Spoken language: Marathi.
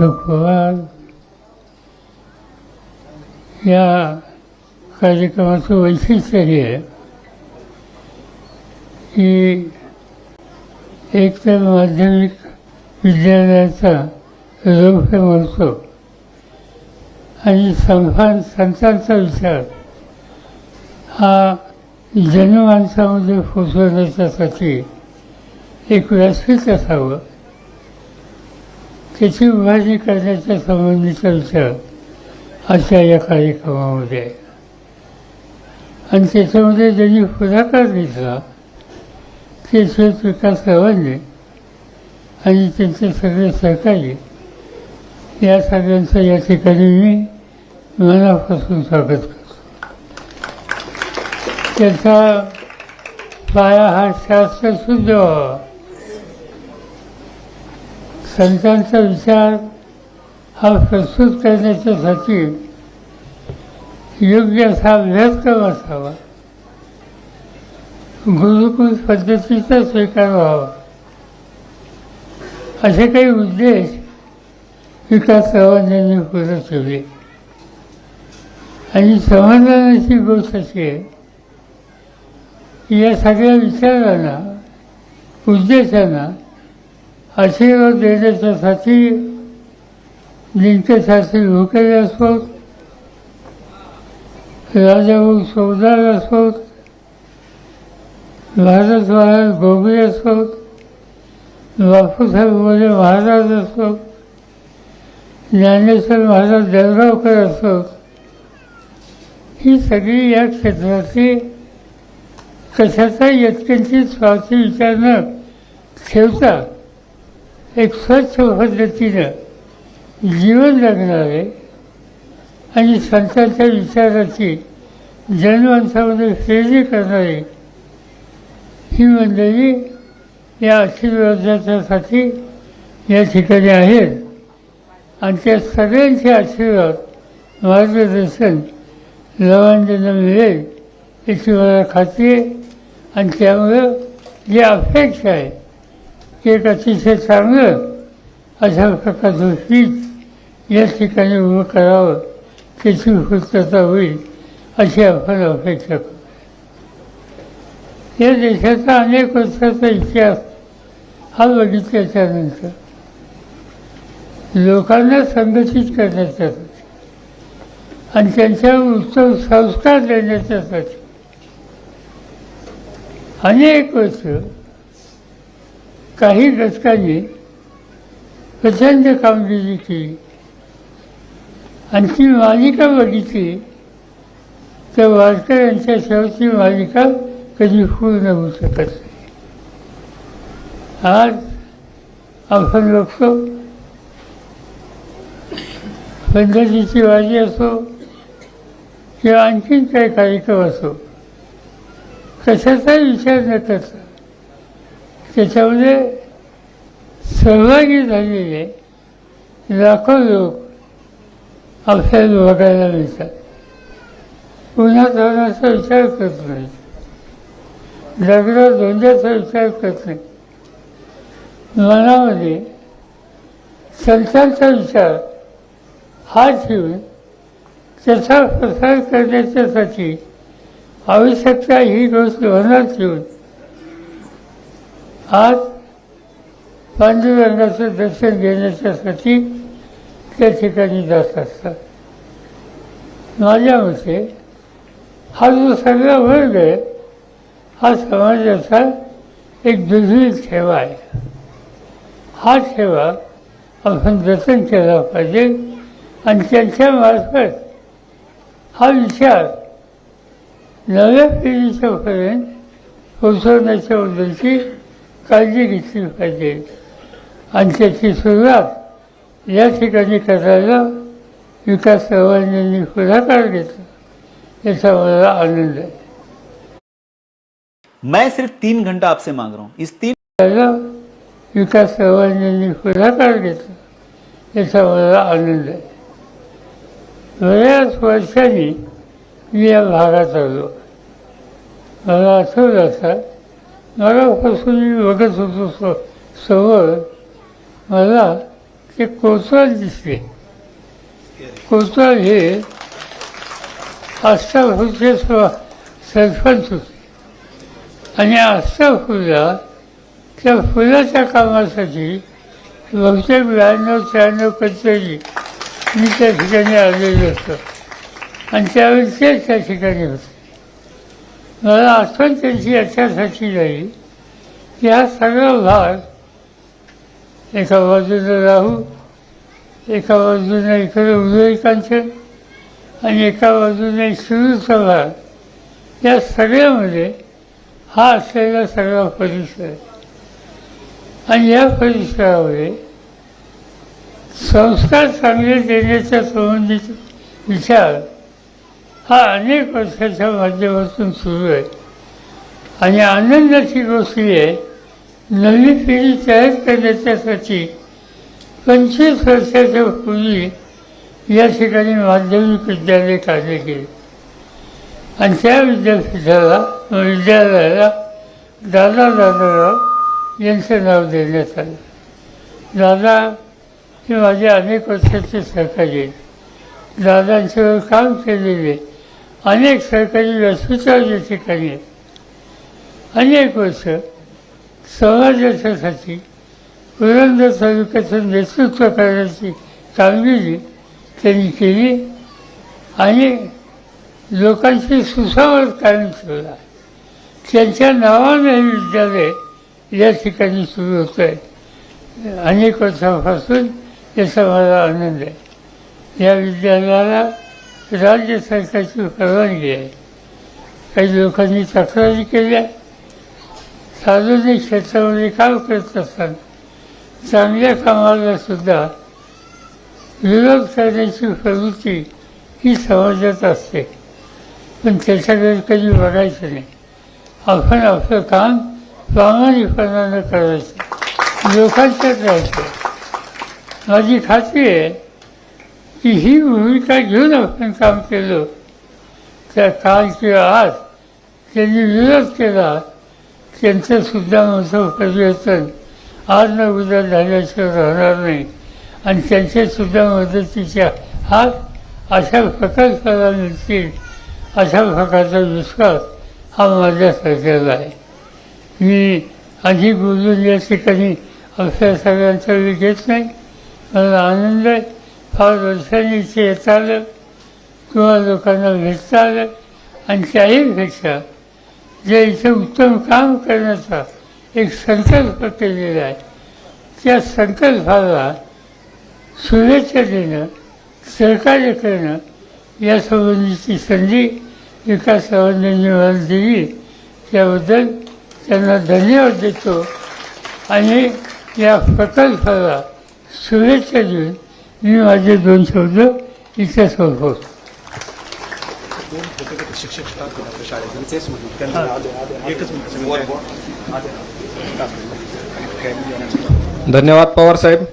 अशोक पवार या कार्यक्रमाचं वैशिष्ट्य हे आहे की एक तर माध्यमिक विद्यालयाचा रौप्य म्हणतो आणि संभान संतांचा विचार हा जनमानसामध्ये पोचवण्याच्यासाठी एक व्यासपीठ असावं. त्याची विभाजणी करण्याच्या संबंधीचा विचार अशा या कार्यक्रमामध्ये. आहे आणि त्याच्यामध्ये ज्यांनी पुढाकार घेतला ते शेत विकास रावांनी आणि त्यांचे सगळे सहकारी या सगळ्यांचं या ठिकाणी मी मनापासून स्वागत करतो. त्याचा पाया हा शास्त्र शुद्ध व्हावा संतांचा विचार हा प्रस्तुत करण्याच्यासाठी योग्य असा अभ्यासक्रम असावा गुरुकुल पद्धतीचा स्वीकार व्हावा. असे काही उद्देश विकास चव्हाण पूर्ण ठेवले. आणि समाधानाची गोष्ट अशी आहे की या सगळ्या विचारांना उद्देशांना आशीर्वाद देण्याच्यासाठी जिंकेसाठी भुकेले असोत राजाभाऊ सौदार असोत भारत महाराज गोगरे असोत बापूसाहेब मोरे महाराज असोत ज्ञानेश्वर महाराज जळगावकर असोत ही सगळी या क्षेत्राची कशाचा यत्किंचित स्वार्थी विचार न ठेवता एक स्वच्छ पद्धतीनं जीवन जगणारे आणि संतांच्या विचाराची जनमानसामध्ये फेरी करणारे ही मंडळी या आशीर्वादाच्यासाठी या ठिकाणी आहेत. आणि त्या सगळ्यांचे आशीर्वाद मार्गदर्शन लवांजना मिळेल याची मला खात्री आहे. आणि त्यामुळं जी अपेक्षा आहे एक अतिशय चांगलं अशा प्रकारचं पीक या ठिकाणी उभं करावं त्याची पूर्तता होईल अशी आपण अपेक्षा करू. या देशाचा अनेक वर्षाचा इतिहास हा बघितल्याच्यानंतर लोकांना संघटित करण्याच्यासाठी आणि त्यांच्यावर उत्तम संस्कार देण्याच्यासाठी अनेक वर्ष काही दशकांनी प्रचंड कामगिरी केली. आणि ती मालिका बघितली तर वारकऱ्यांच्या शेवटची मालिका कधी पूर्ण होऊ शकत नाही. आज आपण बघतो पद्धतीची वारी असो किंवा आणखीन काही कार्यक्रम असो कशाचाही विचार न करता त्याच्यामध्ये सहभागी झालेले लाखो लोक आपल्याला बघायला मिळतात. पुन्हा धोरणाचा विचार करत नाही. दगडात धोंड्याचा विचार करत नाही. मनामध्ये संतांचा विचार हा ठेवून त्याचा प्रसार करण्याच्यासाठी आवश्यकता ही गोष्ट होणार ठेवून आज पांडुरंगाचं दर्शन घेण्याच्यासाठी त्या ठिकाणी जात असतात. माझ्या मते हा जो सगळा वर्ग आहे हा समाजाचा एक दुर्मिळ ठेवा आहे. हा ठेवा आपण जतन केला पाहिजे आणि त्यांच्या मार्फत हा विचार नव्या पिढीच्यापर्यंत पोचवण्याच्याबद्दलची काळजी घेतली पाहिजे. आणि त्याची सुरुवात या ठिकाणी करायला विकास चव्हाण पुढाकार घेतला. याचा मला आनंद आहे. मैं सिर्फ तीन घंटा आपसे मांग रहा हूँ। इस तीन त्याला विकास चव्हाण पुढाकार घेतला. याचा मला आनंद आहे. बऱ्याच वर्षांनी मी या भागात आलो. मला आठवलं असा मगापासून मी बघत होतो स समोर मला ते कोतवाल दिसले. कोतवाल हे आस्थापूरचे सरपंच होते. आणि आस्थापूरला त्या फुलाच्या कामासाठी बहुतेक ब्याण्णव त्र्याण्णव कचेरी मी त्या ठिकाणी आलेलो असतो आणि त्यावेळी ते त्या ठिकाणी होतं. मला आठवण त्यांची याच्यासाठी नाही की हा सगळा भाग एका बाजूनं राहू एका बाजूनं इकडे उदय कांचन आणि एका बाजूने सुरूचा भाग या सगळ्यामध्ये हा असलेला सगळा परिसर आहे. आणि या परिसरामध्ये संस्कार चांगले देण्याच्या संबंधित विचार हा अनेक वर्षाच्या माध्यमातून सुरू आहे. आणि आनंदाची गोष्ट आहे नवी पिढी तयार करण्याच्यासाठी पंचवीस वर्षाच्या पूर्वी या ठिकाणी माध्यमिक विद्यालय कार्य केले. आणि त्या विद्यापीठाला विद्यालयाला दादा दादाराव यांचं नाव देण्यात आलं. दादा हे माझे अनेक वर्षाचे सहकारी आहेत. दादांच्यावर काम केलेले अनेक सरकारी व्यासपीठावर या ठिकाणी. आहेत अनेक वर्ष समाजाच्यासाठी पुरंदर तालुक्याचं नेतृत्व करण्याची कामगिरी त्यांनी केली आणि लोकांची सुसंवाद कायम ठेवला. त्यांच्या नावाने हे विद्यालय या ठिकाणी सुरू होतं आहे अनेक वर्षापासून याचा मला आनंद आहे. या विद्यालयाला राज्य सरकारची परवानगी आहे. काही लोकांनी तक्रारी केल्या. सार्वजनिक क्षेत्रामध्ये काम करत असताना चांगल्या कामाला सुद्धा विरोध करण्याची प्रवृत्ती ही समाजात असते. पण त्याच्याकडे कधी बघायचं नाही. आपण आपलं काम प्रामाणिकपणानं करायचं. लोकांच्यात राहायचं. माझी खात्री आहे की ही भूमिका घेऊन आपण काम केलं. त्या काल किंवा आज त्यांनी विरोध केला. त्यांचं सुद्धा मोठं परिवर्तन आज न उद्या झाल्याशिवाय राहणार नाही. आणि त्यांच्यासुद्धा मदतीच्या हात अशा प्रकल्पाला मिळतील अशा प्रकारचा विश्वास हा माझ्या सरकारला आहे. मी आधी बोलून या ठिकाणी आपल्या सगळ्यांचा वेळ घेत नाही. मला आनंद आहे. फार वर्षांनी इथे येता आलं किंवा लोकांना भेटता आलं आणि त्याहीपेक्षा जे इथे उत्तम काम करण्याचा एक संकल्प केलेला आहे त्या संकल्पाला शुभेच्छा देणं सहकार्य करणं यासंबंधीची संधी विकास सावंतांनी मला दिली. त्याबद्दल त्यांना धन्यवाद देतो आणि या प्रकल्पाला शुभेच्छा देऊन मी माझे दोन शब्द इथे संपवतो धन्यवाद पवार साहेब.